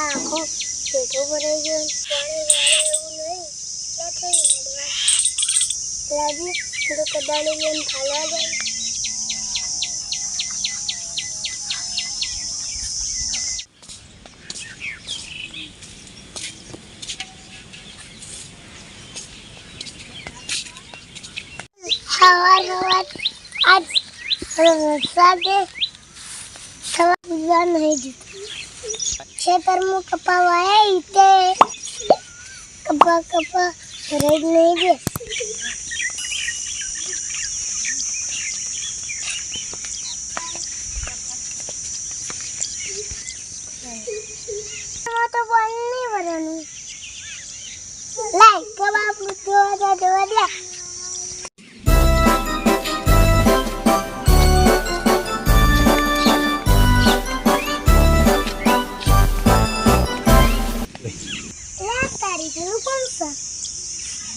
આખો પેટો ભરાઈ ગયો. એવું નહીં. ક્યાં થઈ મળવા લાગી તો કદાળી ખાલા જાય. સવાર સવાર આજ વરસાદે સવાર પૂજા નહીં ખેતરમાં કપા વાયા તે. કપા કપા રેડ નહીં દે. તો પાણી નહીં ભરવાનું લાય કપા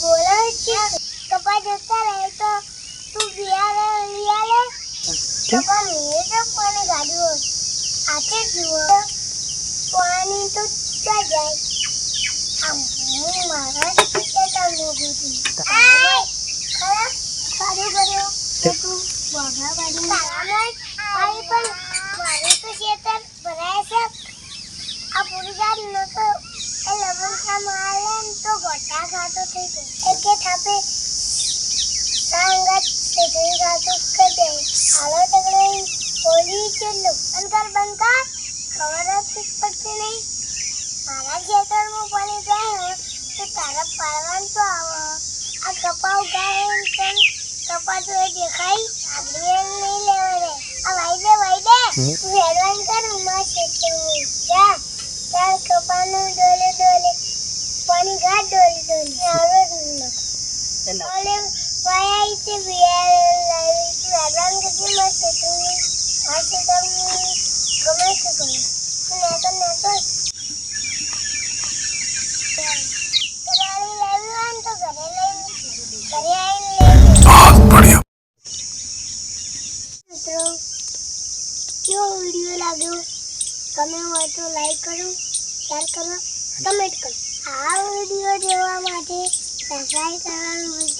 બોલાવે છે કપા જતા રહે તો તું બિયારે બિયારે કપા તો પાણી ગાડ્યું આતે જુઓ પાણી તો ક્યાં જાય આમ હું મારા ખેતર મોગું છું આય ખરા સારું કર્યો તો તું બગા પણ મારું તો ખેતર ભરાય છે. આ પૂરી જાત ન તો એ લવણ ખા મારે તો ગોટા ખાતો થઈ ગયો એક થાપે સાંગત તેરી ખાતો કરી હાલો તગડે બોલી ચેલો બંકા ખબર જ પડતી નહીં. મારા ખેતરમાં પાણી જાય તો તારા પાડવાનું તો આવો? આ કપા ઉગાડે ને કપા તો એ દેખાય આગળ એમ નહીં લેવા દે. આ વાઈ દે વાઈ દે. તું હેડવાન કર ઉમા ખેતરમાં જા. તાર કપાનું ડોલે ડોલે. પાણી ઘાટ ડોલે ડોલે. આવડે ડોલે વાયા તે બિયાર લાવી તું હેડવાન કરજે મારા ખેતરમાં આ તમને ગમે છે ગમે કેવો વીડિયો લાગ્યો ગમે હોય તો લાઈક કરો શેર કરો કરો આ વીડિયો જોવા માટે સબસ્ક્રાઈબ કરવાનું